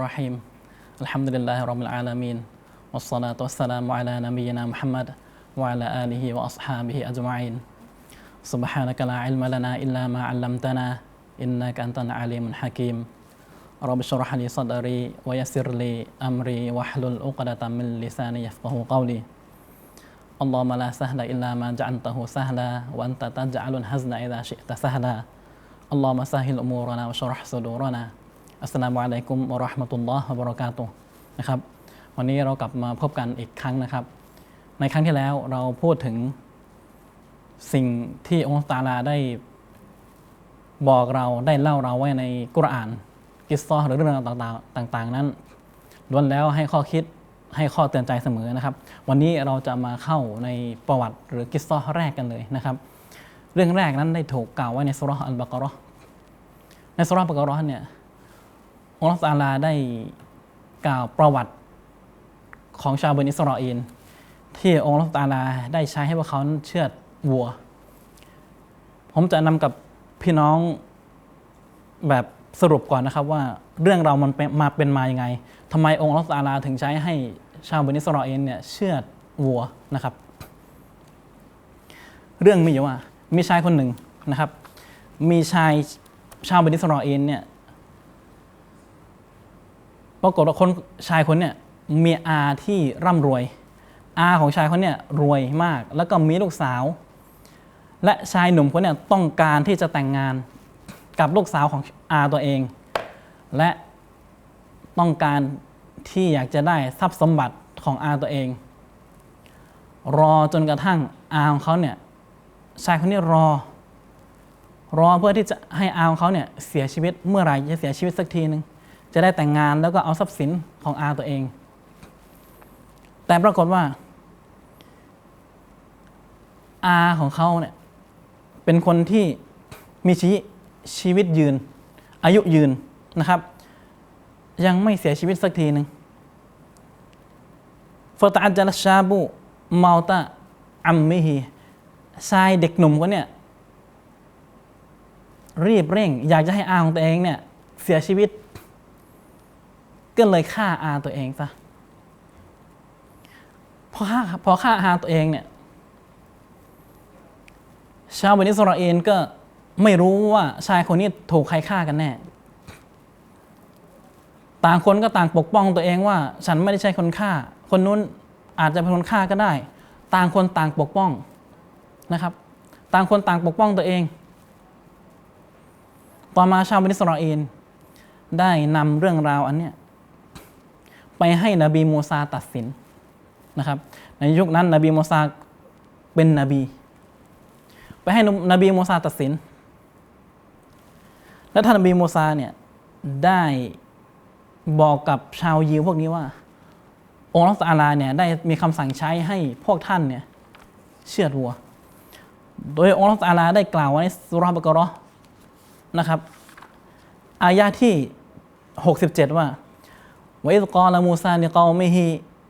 الرحيم. الحمد لله رب العالمين والصلاة والسلام على نبينا محمد وعلى آله وأصحابه أجمعين. سبحانك لا علم لنا إلا ما علمتنا إنك أنت العليم الحكيم. رب اشرح لي صدري ويسر لي أمري واحلل عقدة من لساني يفقه قولي. اللهم لا سهل إلا ما جعلته سهلا وأنت تجعل الحزن إذا شئت سهلا. اللهم سهل أمورنا وشرح صدورنا. อัสลามุอะลัยกุมวะเราะห์มะตุลลอฮ์วะบะรากาตุนะครับ วันนี้เรากลับมาพบกันอีกครั้งนะครับ ในครั้งที่แล้วเราพูดถึงสิ่งที่องค์ตาลาได้บอกเราได้เล่าเราไว้ในกุรอาน กิสซอหรือเรื่องราวต่างๆต่าง ๆ นั้นล้วนแล้วให้ข้อคิดให้ข้อเตือนใจเสมอนะครับ วันนี้เราจะมาเข้าในประวัติหรือกิสซอแรกกันเลยนะครับ เรื่องแรกนั้นได้ถูกกล่าวไว้ในสุรอัลบากราะห์ในสุรอัลบากราะห์เนี่ย อัลลอฮฺตาลาได้กล่าวประวัติของชาวบนิอิสราเอลที่องค์อัลอตาลาได้ใช้ให้พวกเขาเชือดวัว ผมจะนำกับพี่น้องแบบสรุปก่อนนะครับว่าเรื่องเรามันมาเป็นมาอย่างไงทำไมองค์อัลอตาลาถึงใช้ให้ชาวบนิสราเอลเนี่ยเชือดวัวนะครับ เรื่องมีอยู่ว่ามีชายคนหนึ่งนะครับ มีชายชาวบนิอิสราเอลเนี่ย ปรากฏว่าคนชายคนเนี่ยมีอาที่ร่ำรวย อาของชายคนเนี่ยรวยมาก แล้วก็มีลูกสาว และชายหนุ่มคนเนี่ยต้องการที่จะแต่งงานกับลูกสาวของอาตัวเอง และต้องการที่อยากจะได้ทรัพย์สมบัติของอาตัวเอง รอจนกระทั่งอาของเขาเนี่ยชายคนนี้รอ รอเพื่อที่จะให้อาของเขาเนี่ยเสียชีวิตเมื่อไหร่จะเสียชีวิตสักทีหนึ่ง จะได้แต่งงานแล้วก็เอาทรัพย์สินของอาตัวเอง แต่ปรากฏว่า อาของเขาเนี่ยเป็นคนที่มีชีชีวิตยืน อายุยืนนะครับ ยังไม่เสียชีวิตสักทีหนึ่งฟตาอัจลชาบูมาตาอัมมิฮีชายเด็กหนุ่มคนเนี่ยรีบเร่ง อยากจะให้อาของตัวเองเนี่ยเสียชีวิต ก็เลยฆ่าอาตัวเองซะพอฆ่าพอฆ่าอาตัวเองเนี่ยชาวบันิสราเอลก็ไม่รู้ว่าชายคนนี้ถูกใครฆ่ากันแน่ ต่างคนก็ต่างปกป้องตัวเองว่า ฉันไม่ได้ใช่คนฆ่า คนนู้นอาจจะเป็นคนฆ่าก็ได้ ต่างคนต่างปกป้องนะครับ ต่างคนต่างปกป้องตัวเอง ต่อมาชาวบันิสราเอลได้นำเรื่องราวอันเนี้ย ไปให้นบีมูซาตัดสินนะครับ ในยุคนั้นนบีมูซาเป็นนบี ไปให้นบีมูซาตัดสิน และท่านนบีมูซาเนี่ยได้บอกกับชาวยิวพวกนี้ว่า องค์รัตอาลาเนี่ยได้มีคำสั่งใช้ให้พวกท่านเนี่ยเชือดวัว โดยองค์รัตอาลาได้กล่าวไว้ในสุราบกรอนะครับ อายะที่ 67 ว่า ว่าอิดกาลมูซานิกาวมิฮี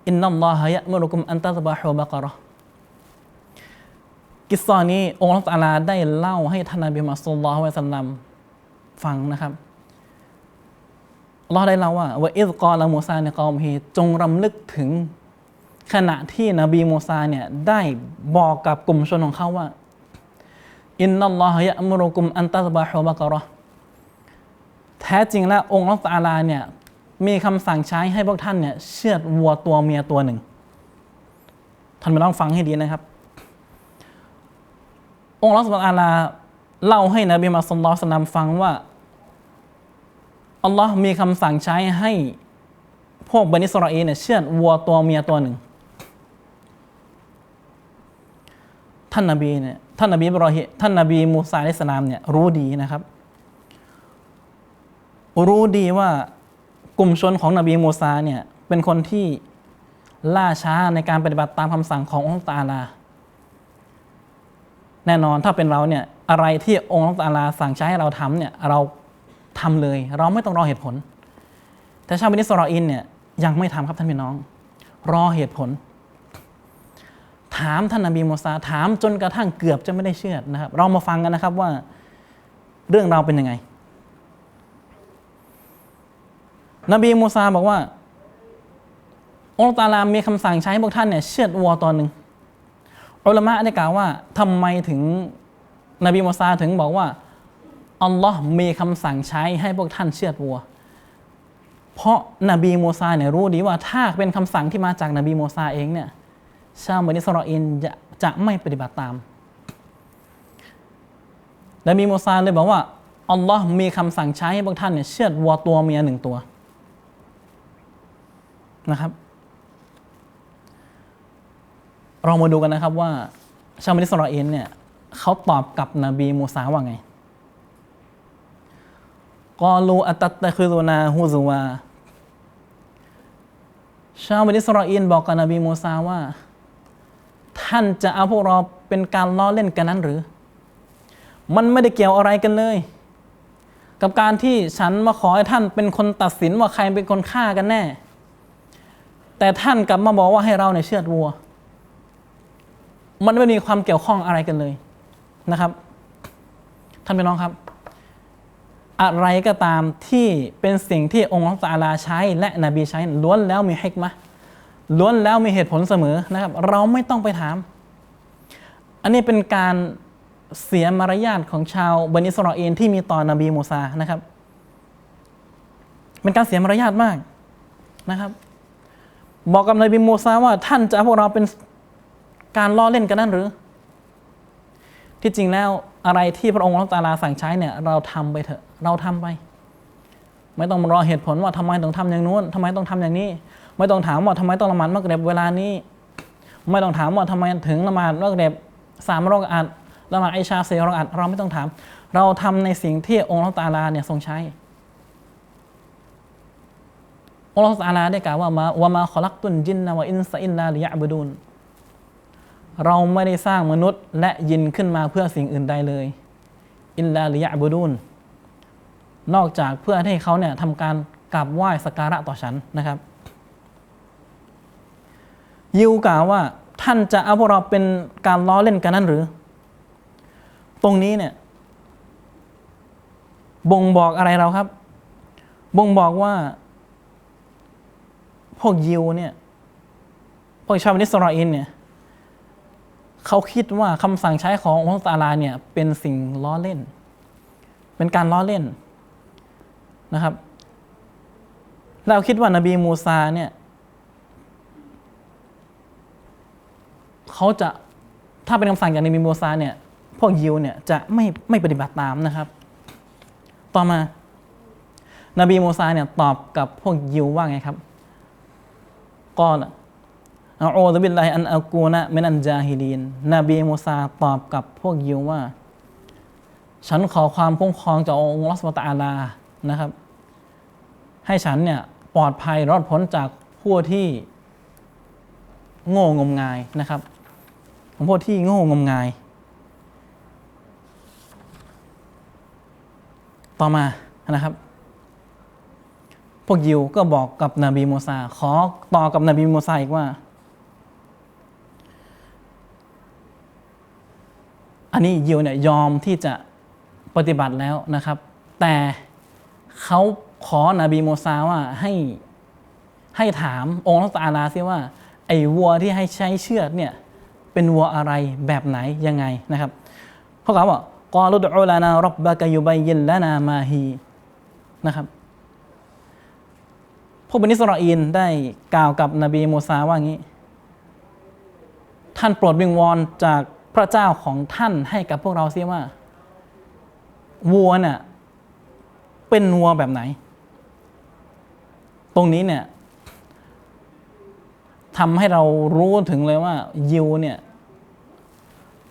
อินนัลลอฮะยะมรุกุมอันตัสบะฮูบะกะรอกิสซอนี้องค์อัลลอฮ์ได้เล่าให้ท่านนบีมัสลลอฮ์ไว้สันนำฟังนะครับเราได้เล่าว่าว่าอิสกอลามูซาในกอมิฮีจงรำลึกถึงขณะที่นบีมูซาเนี่ยได้บอกกับกลุ่มชนของเขาว่า อินนัลลอฮฺยะมรุกุมอันตัสบะฮูบะกะรอแท้จริงแล้วองค์อัลลอฮ์เนี่ย มีคำสั่งใช้ให้พวกท่านเนี่ยเชือดวัวตัวเมียตัวหนึ่ง ท่านมาลองฟังให้ดีนะครับ องค์รัสุลอาลาเล่าให้นบีมาสุลต่านฟังว่าอัลลอฮ์มีคำสั่งใช้ให้พวกบันิสราเอลเนี่ยเชือดวัวตัวเมียตัวหนึ่ง ท่านนบีเนี่ยท่านนบีบรอฮิท่านนบีมูซาอิสลามเนี่ยรู้ดีนะครับ รู้ดีว่า กลุ่มชนของนบีมูซาเนี่ยเป็นคนที่ล่าช้าในการปฏิบัติตามคำสั่งขององค์ตาลา แน่นอนถ้าเป็นเราเนี่ยอะไรที่องค์ตาลาสั่งใช้ให้เราทำเนี่ยเราทำเลย เราไม่ต้องรอเหตุผล แต่ชาวบินิสรออินเนี่ยยังไม่ทำครับท่านพี่น้อง รอเหตุผล ถามท่านนบีมูซาถามจนกระทั่งเกือบจะไม่ได้เชื่อนะครับ เรามาฟังกันนะครับว่าเรื่องเราเป็นยังไง นบีมูซาบอกว่าอัลลอฮฺตาลามีคำสั่งใช้ให้พวกท่านเนี่ยเชือดวัวตัวหนึ่งอุลามะได้กล่าวว่าทำไมถึงนบีมูซาถึงบอกว่าอัลลอฮ์มีคำสั่งใช้ให้พวกท่านเชือดวัว เพราะนบีมูซาเนี่ยรู้ดีว่าถ้าเป็นคำสั่งที่มาจากนบีมูซาเองเนี่ยชาวบันิสราเอลจะจะไม่ปฏิบัติตามนบีมูซาเลยบอกว่าอัลลอฮ์มีคำสั่งใช้ให้พวกท่านเนี่ยเชือดวัวตัวเมียหนึ่งตัว นะครับเรามาดูกันนะครับว่า ชาวบันิสราเอลเนี่ยเขาตอบกับนบีมูซาว่าไงกอลูอัตตะคือโนาฮูซูวาชาวบันิสราเอลบอกกับนบีมูซาว่า ท่านจะเอาพวกเราเป็นการล้อเล่นกันนั้นหรือ มันไม่ได้เกี่ยวอะไรกันเลย กับการที่ฉันมาขอให้ท่านเป็นคนตัดสินว่าใครเป็นคนฆ่ากันแน่ แต่ท่านกลับมาบอกว่าให้เราเนี่ยเชือดวัว มันไม่มีความเกี่ยวข้องอะไรกันเลยนะครับ ท่านพี่น้องครับ อะไรก็ตามที่เป็นสิ่งที่องค์อัลลอฮฺตาลาใช้ และนบีใช้ล้วนแล้วมีฮิกมะล้วนแล้วมีเหตุผลเสมอนะครับ เราไม่ต้องไปถาม อันนี้เป็นการเสียมารยาทของชาวบันิสราเอลที่มีต่อนบีมูซานะครับเป็นการเสียมารยาทมากนะครับ บอกกับนบีมูซาว่าท่านจะพวกเราเป็นการล้อเล่นกันนั่นหรือ ที่จริงแล้วอะไรที่พระองค์อัลตาลาสั่งใช้เนี่ยเราทำไปเถอะเราทำไป ไม่ต้องรอเหตุผลว่าทำไมต้องทำอย่างนู้นทำไมต้องทำอย่างนี้ ไม่ต้องถามว่าทำไมต้องละหมาดมักเร็บเวลานี้ ไม่ต้องถามว่าทำไมถึงละหมาดมักเร็บสามรอกอัดละหมาดไอชาเซรอกอัดเราไม่ต้องถาม เราทำในสิ่งที่องค์อัลตาลาเนี่ยทรงใช้ องค์อัลลอฮฺอาลาได้กล่าวว่ามาวะมาขอลักตุนจินนะวอินซะอินลาลิยะบดูนเราไม่ได้สร้างมนุษย์และยินขึ้นมาเพื่อสิ่งอื่นใดเลย อินลาลิยะบดูนนอกจากเพื่อให้เขาเนี่ยทำการกราบไหว้สักการะต่อฉันนะครับ ยิวกล่าวว่าท่านจะเอาพวกเราเป็นการล้อเล่นกันนั่นหรือ ตรงนี้เนี่ยบ่งบอกอะไรเราครับ บ่งบอกว่า พวกยิวเนี่ยพวกชาวบันิสราเอลเนี่ยเขาคิดว่าคำสั่งใช้ขององค์ตาลาเนี่ยเป็นสิ่งล้อเล่น เป็นการล้อเล่นนะครับ เราคิดว่านบีมูซาเนี่ยเขาจะถ้าเป็นคำสั่งจากนบีมูซาเนี่ยพวกยิวเนี่ยจะไม่ไม่ปฏิบัติตามนะครับ ต่อมา นบีมูซาเนี่ยตอบกับพวกยิวว่าไงครับ กอาอูซุบิลลาฮิอันอากูนะมินันจาฮิลีนนบีมูซาตอบกับพวกยิวว่า ฉันขอความคุ้มครองจากองค์ลอสบฮานะฮูวตะอาลานะครับ ให้ฉันเนี่ยปลอดภัยรอดพ้นจากผู้ที่โง่งมงายนะครับของพวกที่โง่งมงาย ต่อมานะครับ วกยิวก็บอกกับนบีมูซา ขอต่อกับนบีมูซาอีกว่า อันนี้ยิวเนี่ยยอมที่จะปฏิบัติแล้วนะครับ แต่เขาขอนบีมูซาว่าให้ให้ถามองค์พระตะอาลาซิว่า ไอ้วัวที่ให้ใช้เชือดเนี่ยเป็นวัวอะไรแบบไหนยังไงนะครับเขากล่าวว่ากอลุดอุลานารับบะกยุบัยยินละนามาฮีนะครับ พวกบันิสราเอลได้กล่าวกับนบีมูซาว่างี้ ท่านโปรดวิงวอนจากพระเจ้าของท่านให้กับพวกเราซิว่า วัวเนี่ยเป็นวัวแบบไหน ตรงนี้เนี่ยทำให้เรารู้ถึงเลยว่า ยิวเนี่ย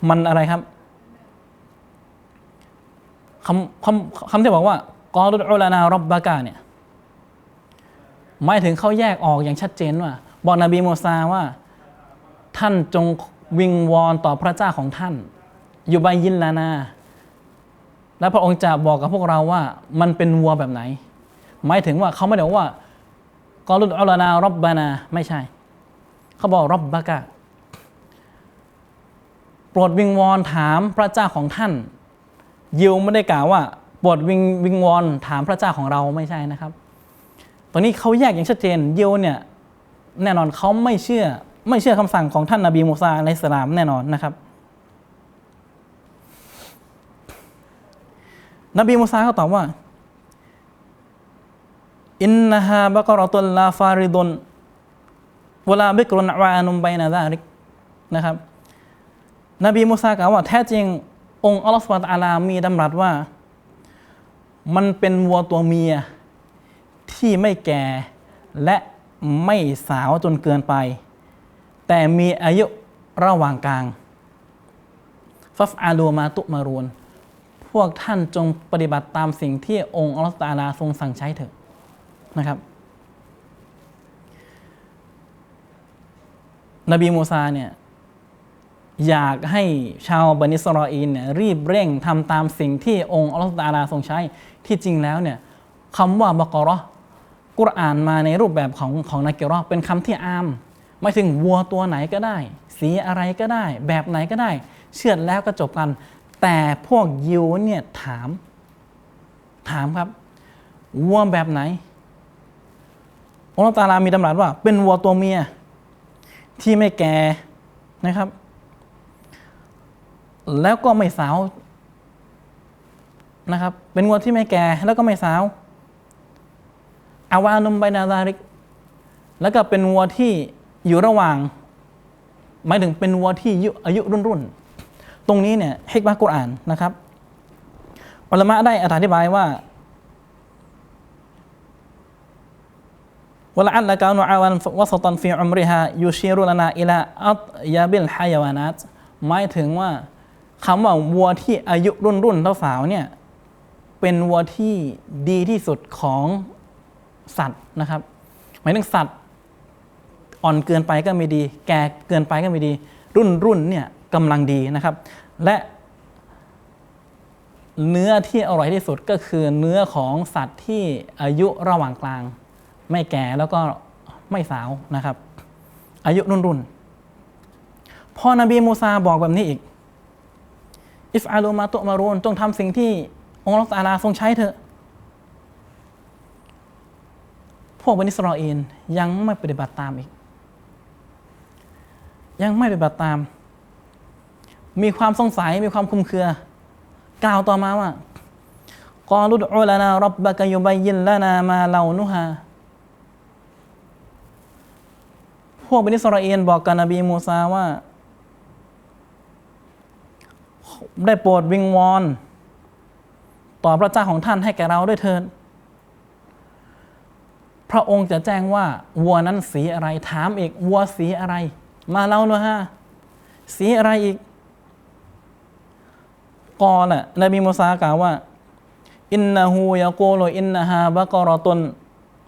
มันอะไรครับคำคำคำที่บอกว่ากอรุดอุลานารับบากาเนี่ย หมายถึงเขาแยกออกอย่างชัดเจนว่า บอกนบีมูซาว่า ท่านจงวิงวอนต่อพระเจ้าของท่าน อยู่ใบยินลานา และพระองค์จะบอกกับพวกเราว่ามันเป็นวัวแบบไหน หมายถึงว่าเขาไม่ได้บอกว่ากอรุดอุลนา รบบานา ไม่ใช่ เขาบอกรับบากะโปรดวิงวอนถามพระเจ้าของท่าน ยิวไม่ได้กล่าวว่าโปรดวิงวิงวอนถามพระเจ้าของเราไม่ใช่นะครับ ตอนนี้เขาแยกอย่างชัดเจน เยิวเนี่ยแน่นอนเขาไม่เชื่อไม่เชื่อคำสั่งของท่านนบีมูซาอะลัยฮิสสลามแน่นอนนะครับ นบีมูซาก็ตอบว่าอินนาฮาบะกรอตุลลาฟาริดนเวลาบิกรุนวานุมไบนาซาริกนะครับ นบีมูซากล่าวว่าแท้จริงองค์อัลลอฮฺสุบะฮูวะตะอาลามีดำรัสว่า มันเป็นวัวตัวเมีย ที่ไม่แก่และไม่สาวจนเกินไป แต่มีอายุระหว่างกลาง ฟัฟอาลูมาตุมารูน พวกท่านจงปฏิบัติตามสิ่งที่องค์อัลลอฮฺตาลาทรงสั่งใช้เถอะนะครับ นบีมูซาเนี่ยอยากให้ชาวบันิสรออีนเนี่ยรีบเร่งทำตามสิ่งที่องค์อัลลอฮฺตาลาทรงใช้ ที่จริงแล้วเนี่ยคำว่าบกรา กุรอานมาในรูปแบบของของนักเกรอเป็นคำที่อามหมายถึงวัวตัวไหนก็ได้ สีอะไรก็ได้ แบบไหนก็ได้ เชื่อดแล้วก็จบกัน แต่พวกยิวเนี่ยถาม ถามครับ วัวแบบไหนอัลลอฮฺตาลามีดำรัสว่า เป็นวัวตัวเมีย ที่ไม่แก่นะครับ แล้วก็ไม่สาวนะครับ เป็นวัวที่ไม่แก่แล้วก็ไม่สาว อาวานุมไบนาซาริก แล้วก็เป็นวัวที่อยู่ระหว่างหมายถึงเป็นวัวที่อายุรุ่นรุ่นตรงนี้เนี่ยฮิกมากุรอานนะครับอัลลอฮฺได้อธิบายว่าวลาอัลละกานุอาวันวัสตันฟีอุมริฮายูชีรุลนาอิลาอัตยาบิลฮายาวานัตหมายถึงว่าคำว่าวัวที่อายุรุ่นรุ่นเท่าสาวเนี่ยเป็นวัวที่ดีที่สุดของ สัตว์นะครับหมายถึงสัตว์อ่อนเกินไปก็ไม่ดี แก่เกินไปก็ไม่ดี รุ่นรุ่นเนี่ยกำลังดีนะครับ และเนื้อที่อร่อยที่สุดก็คือเนื้อของสัตว์ที่อายุระหว่างกลาง ไม่แก่แล้วก็ไม่สาวนะครับ อายุรุ่นรุ่นพอนบีมูซาบอกแบบนี้อีกอิฟอาลูมาตุมารูนจงทำสิ่งที่องค์อัลลอฮฺตะอาลาทรงใช้เถอะ พวกบันิสรออีนยังไม่ปฏิบัติตามอีก ยังไม่ปฏิบัติตาม มีความสงสัยมีความคุมเครือกล่าวต่อมาว่ากอลุดอุลานารับบะกยุบยยินลานามาเลานุฮาพวกบันิสรออีนบอกกับนบีมูซาว่า ได้โปรดวิงวอน ต่อพระเจ้าของท่านให้แก่เราด้วยเถิด พระองค์จะแจ้งว่าวัวนั้นสีอะไรถามอีกวัวสีอะไร มาเล่าหน่อยฮะสีอะไรอีกกอละนบีมูซากล่าวว่าอินนาฮูยะกูลอินนาฮาบะกอรตุน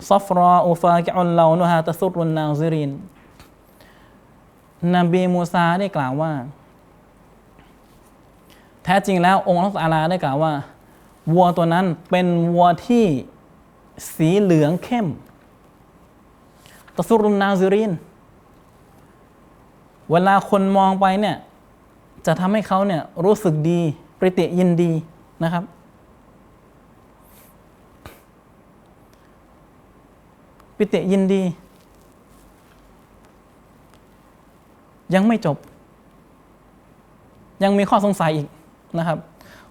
ซัฟรออุฟากิอุลลานุฮาตะซุรุนนาซิรินนบีมูซาได้กล่าวว่า แท้จริงแล้วองค์อัลลอฮฺตะอาลาได้กล่าวว่า วัวตัวนั้นเป็นวัวที่สีเหลืองเข้ม ตะซุรุนนาซิรินเวลาคนมองไปเนี่ยจะทำให้เขาเนี่ยรู้สึกดีปริติยินดีนะครับ ปิติยินดี ยังไม่จบ ยังมีข้อสงสัยอีกนะครับ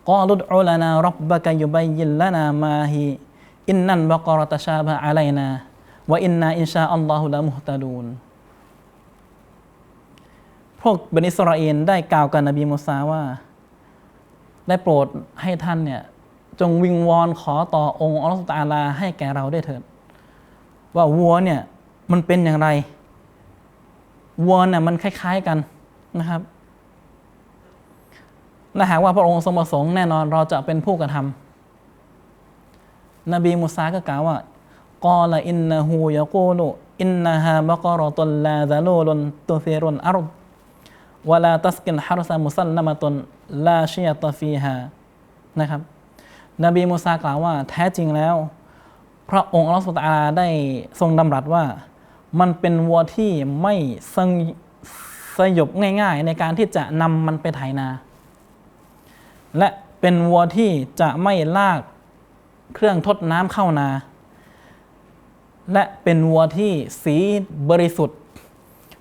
กอลุดอุลานารับบะกยุบัยยินลานามาฮีอินนันบะกรตชาบะอะลัยนา วะอินนาอินชาอัลลอฮุละมุฮตะดูนพวกบนิสราเอลได้กล่าวกับนบีมูซาว่า ได้โปรดให้ท่านเนี่ยจงวิงวอนขอต่อองค์อัลลอฮฺตาลาให้แก่เราได้เถิด ว่าวัวเนี่ยมันเป็นอย่างไร วัวเนี่ยมันคล้าย ๆกันนะครับและหากว่าพระองค์ทรงประสงค์แน่นอนเราจะเป็นผู้กระทำนบีมูซาก็กล่าวว่า กอลอินนหูยะกูลุอินนาฮาบะกรตุลลาซาลูลุนตุฟิรุนอารบวลาตัสกินฮารซามุซัลลัมะตุนลาชียตฟีฮานะครับ นบีมูซากล่าวว่า แท้จริงแล้ว พระองค์อัลลอฮฺสุตาราได้ทรงดำรัสว่า มันเป็นวัวที่ไม่สงสยบง่าย ๆ ในการที่จะนำมันไปไถนา และเป็นวัวที่จะไม่ลากเครื่องทดน้ำเข้านา และเป็นวัวที่สีบริสุทธิ์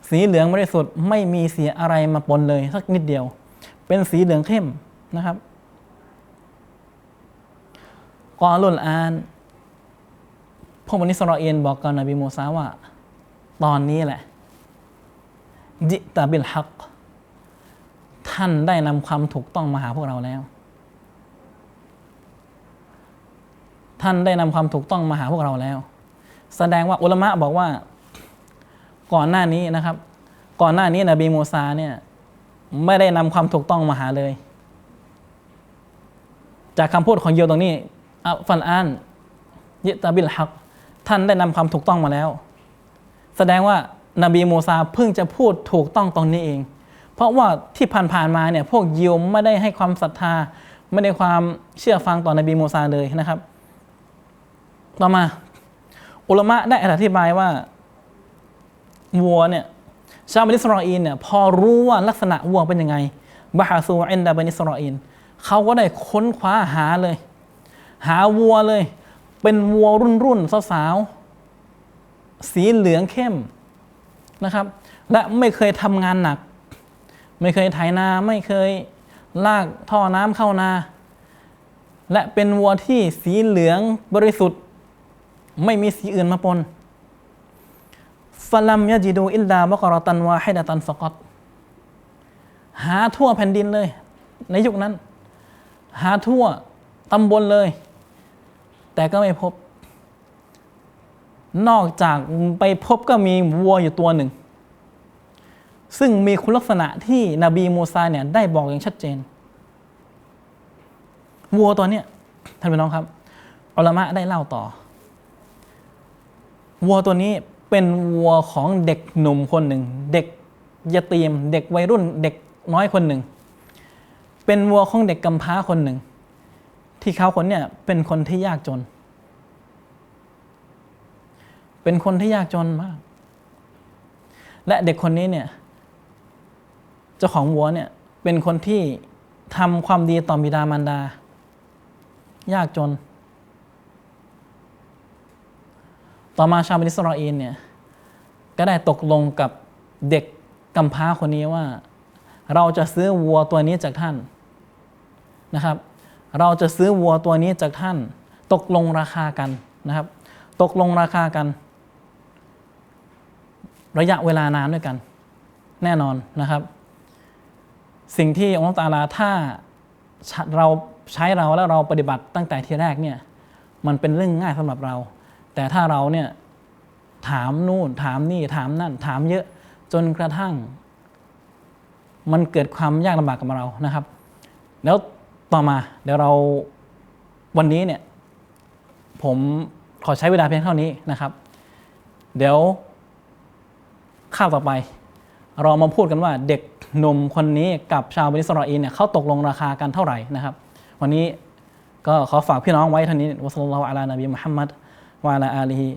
สีเหลืองบริสุทธิ์ไม่มีสีอะไรมาปนเลยสักนิดเดียว เป็นสีเหลืองเข้มนะครับกอลุลอานพวกบันิสรอเอลบอกกับนบีมูซาว่า ตอนนี้แหละ จิตาบิลฮัก ท่านได้นำความถูกต้องมาหาพวกเราแล้ว ท่านได้นำความถูกต้องมาหาพวกเราแล้ว แสดงว่าอุลมะบอกว่าก่อนหน้านี้นะครับ ก่อนหน้านี้นบีมูซาเนี่ยไม่ได้นำความถูกต้องมาหาเลย จากคำพูดของโยตรงนี้อัฟันอานยิตาบิลฮักท่านได้นำความถูกต้องมาแล้ว แสดงว่านบีมูซาเพิ่งจะพูดถูกต้องตรงนี้เอง เพราะว่าที่ผ่านๆมาเนี่ยพวกยิวไม่ได้ให้ความศรัทธา ไม่ได้ความเชื่อฟังต่อนบีมูซาเลยนะครับ ต่อมา อุลมะได้อธิบายว่าวัวเนี่ยชาวบันิสรออีนเนี่ยพอรู้ว่าลักษณะวัวเป็นยังไงบาฮาซูอินดาบันิสรออีนเขาก็ได้ค้นคว้าหาเลย หาวัวเลย เป็นวัวรุ่นรุ่นสาวๆสีเหลืองเข้มนะครับ และไม่เคยทำงานหนัก ไม่เคยไถนาไม่เคยลากท่อน้ำเข้านา และเป็นวัวที่สีเหลืองบริสุทธิ์ ไม่มีสีอื่นมาปนฟลัมยาจิดูอิลดาบกรตันวาให้ดาตันฟกอตหาทั่วแผ่นดินเลย ในยุคนั้น หาทั่วตำบลเลย แต่ก็ไม่พบ นอกจากไปพบก็มีวัวอยู่ตัวหนึ่ง ซึ่งมีคุณลักษณะที่นบีมูซาเนี่ยได้บอกอย่างชัดเจน วัวตัวเนี้ยท่านพี่น้องครับอัลามะได้เล่าต่อ วัวตัวนี้เป็นวัวของเด็กหนุ่มคนหนึ่ง เด็กยาตีม เด็กวัยรุ่น เด็กน้อยคนหนึ่ง เป็นวัวของเด็กกำพร้าคนหนึ่ง ที่เขาคนเนี่ยเป็นคนที่ยากจน เป็นคนที่ยากจนมาก และเด็กคนนี้เนี่ยเจ้าของวัวเนี่ยเป็นคนที่ทำความดีต่อบิดามารดา ยากจน ต่อมาชาวบิสรออีนเนี่ยก็ได้ตกลงกับเด็กกำพร้าคนนี้ว่า เราจะซื้อวัวตัวนี้จากท่านนะครับ เราจะซื้อวัวตัวนี้จากท่าน ตกลงราคากันนะครับ ตกลงราคากัน ระยะเวลานานด้วยกัน แน่นอนนะครับ สิ่งที่องค์ตาลาถ้าเราใช้เราแล้วเราปฏิบัติตั้งแต่ทีแรกเนี่ยมันเป็นเรื่องง่ายสำหรับเรา แต่ถ้าเราเนี่ยถามนู่นถามนี่ถามนั่น ถามเยอะจนกระทั่ง มันเกิดความยากลำบากกับเรานะครับ แล้วต่อมาเดี๋ยวเราวันนี้เนี่ยผมขอใช้เวลาเพียงเท่านี้นะครับ เดี๋ยวข้าวต่อไป เรามาพูดกันว่าเด็กหนุ่มคนนี้กับชาวบันิสรออีนเนี่ยเขาตกลงราคากันเท่าไหร่นะครับ วันนี้ก็ขอฝากพี่น้องไว้เท่านี้วะสัลลัลลอฮุอะลานบีมุฮัมมัด วะอะลาอาลี